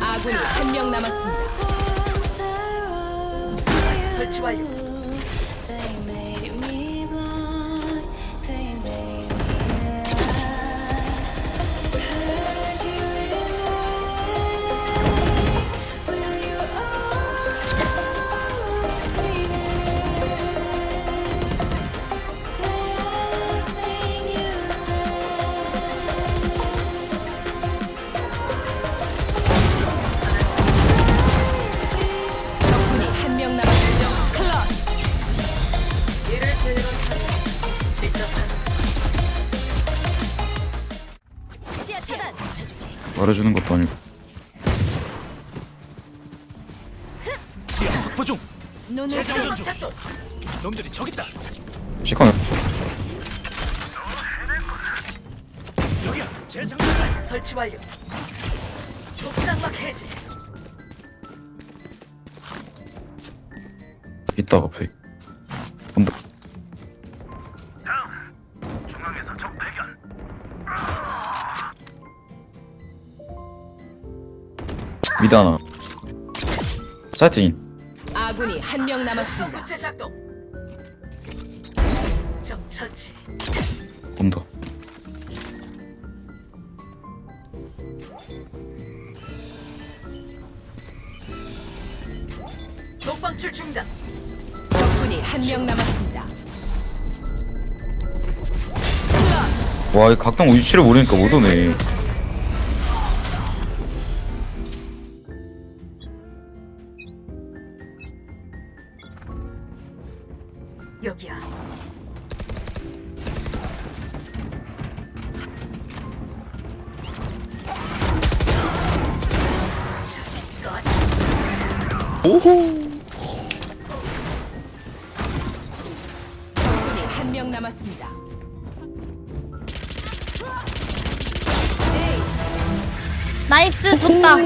아군이 한 명 남았습니다. 설치 완료. 말해주는 것도 아니고 시야 확보 중. 눈을 재장전 중. 놈들이 저기 있다. 시커네 여기야. 재장전. 설치 완료. 독장막. 있다 앞에 온다 중앙에서 적발 미드 하나 사이트 인 아군이 한 명 남았습니다. 온다 독방출 중단. 적군이 한 명 남았습니다. 와이 각당 위치를 모르니까 못 오네 오호 적군이 한 명 남았습니다. 나이스 좋다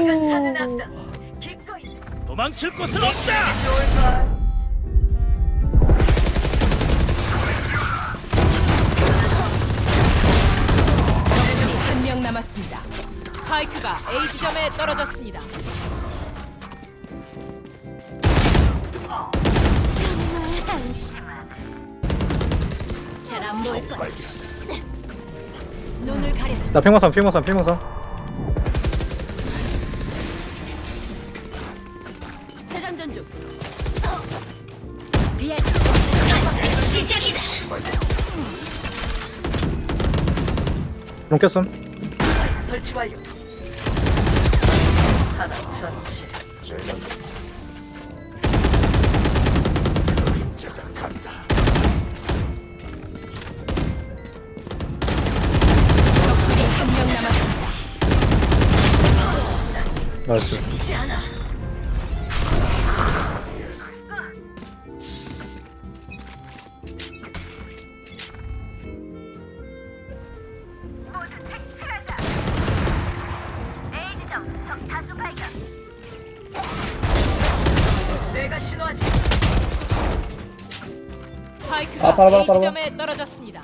도망칠 곳은 없다. 좋을걸. 적군이 한 명 남았습니다. 스파이크가 A 지점에 떨어졌습니다. 잘안 보일 것. 눈을 가려. 나 핑모선 핑모선 핑모선 재장전 중. 리얼 롱 꼈음 설치 완료. 하나 처치. 적군이 나이스. 스파이크가 아, 바로, 바로, A 바로. 지점에 떨어졌습니다.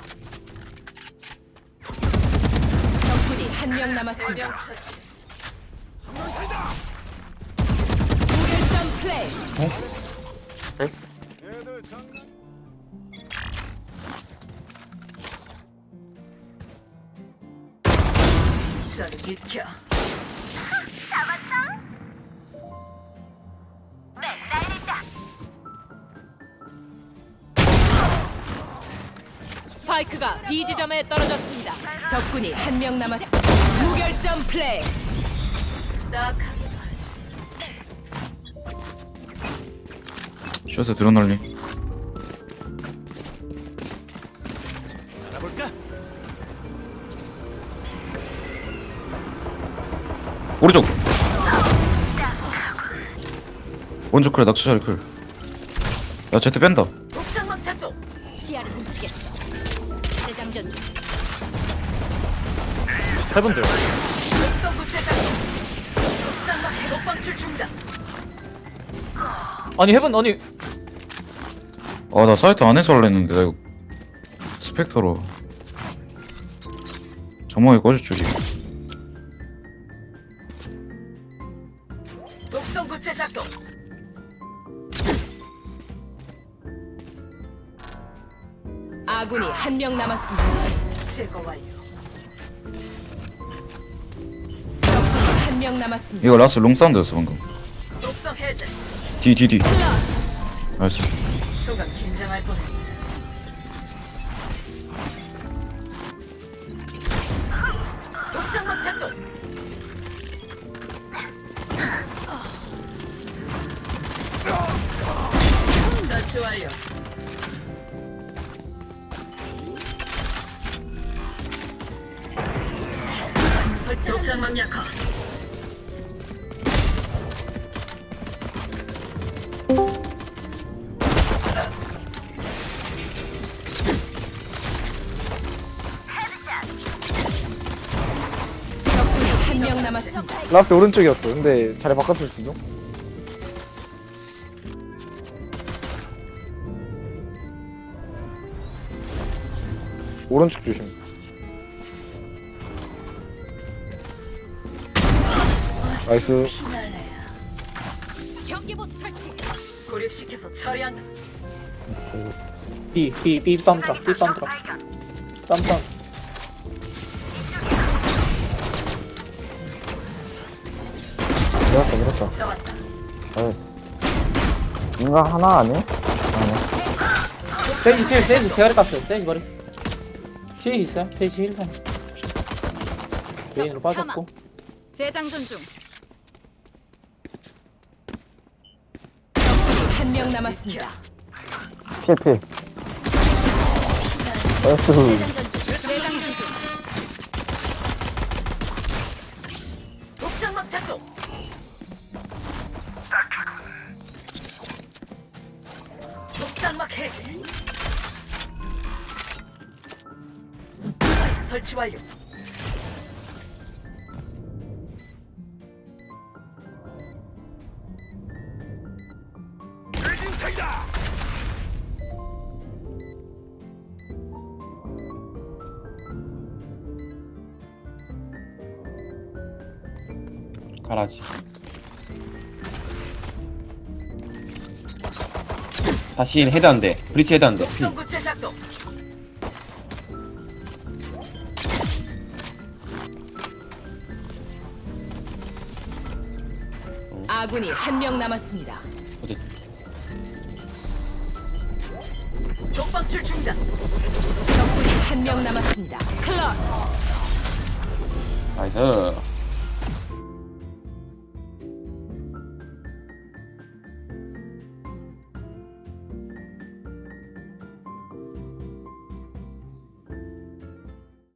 적군이 한 명 남았습니다. 스파이크가 B 지점에 떨어졌습니다. 적군이 한 명 남았습니다. 무결점 플레이. 샷에 드러날리 알아볼까? 오른쪽 오른쪽 클 낙수 자리 클야 제트 뺀다 독장막 작동. 시야를 훔치겠어. 재장전 중. 세분들 중단. 아니 헤븐 아니 아 나 사이트 안에서 할라 했는데 나 이거 스펙터로 독성 구체 작동. 아군이 한 명 남았습니다. 제거 완료. 한 명 남았습니다. 이거 라스 롱 사운드였어 방금 독성 해제. 디디디 나이스 순간 긴장할 뻔. 독장 막 작동. 자치 완료. 독장 막 약화. 라스트 오른쪽이었어. 근데 자리 바꿨을 수도. 오른쪽 조심. 나이스. 경계봇 설치. 고립시켜서 처리한다. B B B 빰드라 B 빰드라 빰 밀었다. 잡았다. 인가 하나 아니야? 세이지 필 세이지 대가리 깠어요 세이지 머리 힐 있어요 세이지 힐 산. 메인으로 빠졌고 재장전 중. 한 명 남았습니다. 필, 필. 나이스. 설치 완료. 가라지 다시 헤드 안 돼 브리치 헤드 안돼 독성 구체 작동. 아군이 한 명 남았습니다. 어제 독방출 중단. 적군이 한 명 남았습니다. 클럿. 나이스